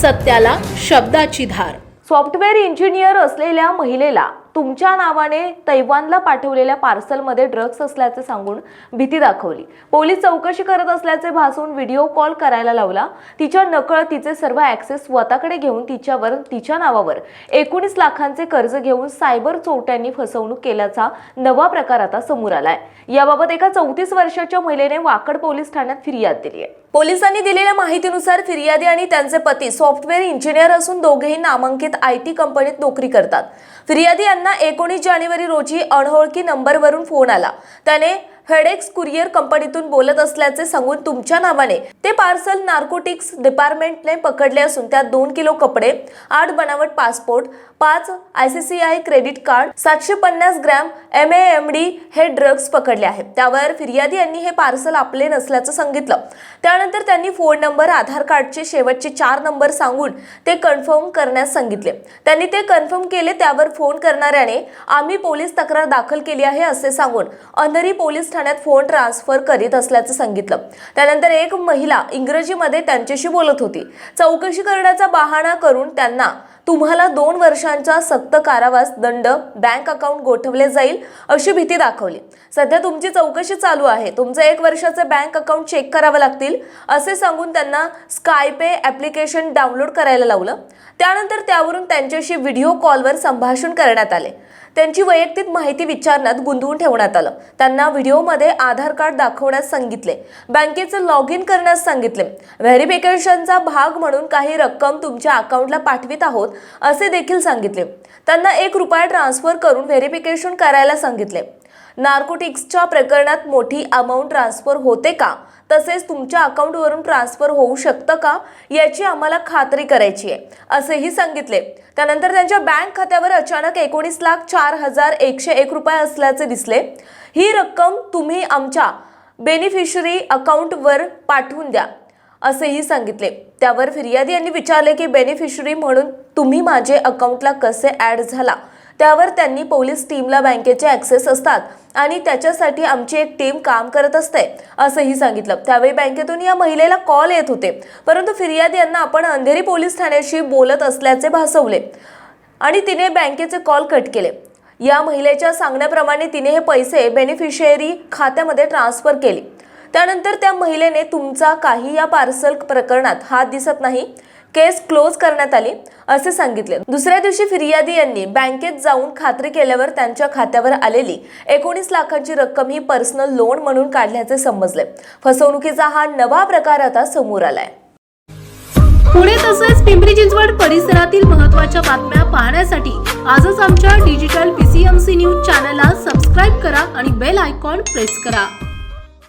सत्याला शब्दाची धार. Software engineer असलेल्या महिलेला तुमच्या नावाने तैवानला पाठवलेल्या पार्सलमध्ये ड्रग्ज असल्याचे सांगून भीती दाखवली. पोलीस चौकशी करत असल्याचे भासून व्हिडिओ कॉल करायला लावला. तिच्या नकळ तिचे सर्व ॲक्सेस स्वतःकडे घेऊन तिच्यावर तिच्या नावावर एकोणीस लाखांचे कर्ज घेऊन सायबर चोरट्यांनी फसवणूक केल्याचा नवा प्रकार आता समोर आलाय. याबाबत एका चौतीस वर्षाच्या महिलेने वाकड पोलीस ठाण्यात फिर्याद दिली आहे. पोलिसांनी दिलेल्या माहितीनुसार फिर्यादी आणि त्यांचे पती सॉफ्टवेअर इंजिनियर असून दोघेही नामांकित आय टी कंपनीत नोकरी करतात. फिर्यादी यांना एकोणीस जानेवारी रोजी अनोळखी नंबरवरून फोन आला. त्याने हेडेक्स कुरिअर कंपनीतून बोलत असल्याचे सांगून तुमच्या नावाने ते पार्सल नार्कोटिक्स डिपार्टमेंटने पकडले असून त्यात दोन किलो कपडे आठ बनावट पासपोर्ट पाच I C C I credit card सातशे पन्नास gram M A M D हे ड्रग्ज पकडले आहेत. त्यावर फिर्यादी यांनी हे पार्सल आपले नसल्याचं सांगितलं. त्यानंतर त्यांनी फोन नंबर आधार कार्डचे शेवटचे चार नंबर सांगून ते कन्फर्म करण्यास सांगितले. त्यांनी ते कन्फर्म केले त्यावर फोन करणाऱ्याने आम्ही पोलीस तक्रार दाखल केली आहे असे सांगून अनरी पोलीस ठाण्यात फोन ट्रान्सफर करीत असल्याचं सांगितलं. त्यानंतर एक महिला इंग्रजीमध्ये त्यांच्याशी बोलत होती. चौकशी करण्याचा बहाणा करून त्यांना तुम्हाला दोन वर्षांचा सक्त कारावास दंड बँक अकाउंट गोठवले जाईल अशी भीती दाखवली. सध्या तुमची चौकशी चालू आहे. तुमचं एक वर्षाचं बँक अकाउंट चेक करावं लागतील असे सांगून त्यांना स्कायपे ॲप्लिकेशन डाउनलोड करायला लावलं. त्यानंतर त्यावरून त्यांच्याशी व्हिडिओ कॉलवर संभाषण करण्यात आले. त्यांची वैयक्तिक माहिती विचारण्यात गुंतवून ठेवण्यात आलं. त्यांना व्हिडिओमध्ये आधार कार्ड दाखवण्यास सांगितले. बँकेचं लॉग इन करण्यास सांगितले. व्हेरिफिकेशनचा भाग म्हणून काही रक्कम तुमच्या अकाउंटला पाठवित आहोत असे देखील सांगितले. त्यांना एक रुपया ट्रान्सफर करून व्हेरिफिकेशन करायला सांगितले. नार्कोटिक्सच्या प्रकरणात मोठी अमाऊंट ट्रान्सफर होते का? तसेच तुमच्या अकाउंटवरून ट्रान्सफर होऊ शकतं का? याची आम्हाला खात्री करायची आहे. असेही सांगितले. त्यानंतर त्यांच्या बँक खात्यावर अचानक एकोणीस लाख चार हजार एकशे एक रुपये असल्याचे दिसले. ही रक्कम तुम्ही आमच्या बेनिफिशरी अकाउंटवर पाठवून द्या असेही सांगितले. त्यावर फिर्यादी यांनी विचारले की बेनिफिशरी म्हणून तुम्ही माझे अकाउंटला कसे ॲड झाला? त्यावर त्यांनी पोलीस टीमला बँकेचे ॲक्सेस असतात आणि त्याच्यासाठी आमची एक टीम काम करत असते असंही सांगितलं. त्यावेळी बँकेतून या महिलेला कॉल येत होते. परंतु फिर्यादी यांना आपण अंधेरी पोलीस ठाण्याशी बोलत असल्याचे भासवले आणि तिने बँकेचे कॉल कट केले. या महिलेच्या सांगण्याप्रमाणे तिने हे पैसे बेनिफिशियरी खात्यामध्ये ट्रान्सफर केले. त्यानंतर त्या महिलेने तुमचा काही या पार्सल प्रकरणात हात दिसत नाही. केस क्लोज करण्यात आली असे सांगितले. दुसऱ्या दिवशी फिर्यादी यांनी बँकेत जाऊन खात्री केल्यावर त्यांच्या खात्यावर आलेली एकोणीस लाखांची रक्कम ही पर्सनल लोन म्हणून काढल्याचे समजले. फसवणुकीचा हा नवा प्रकार आता समोर आलाय. पुणे तसेच पिंपरी चिंचवड परिसरातील महत्त्वाच्या बातम्या पाहण्यासाठी आजच आमच्या डिजिटल पीसीएमसी न्यूज चॅनलला सबस्क्राईब करा आणि बेल आयकॉन प्रेस करा.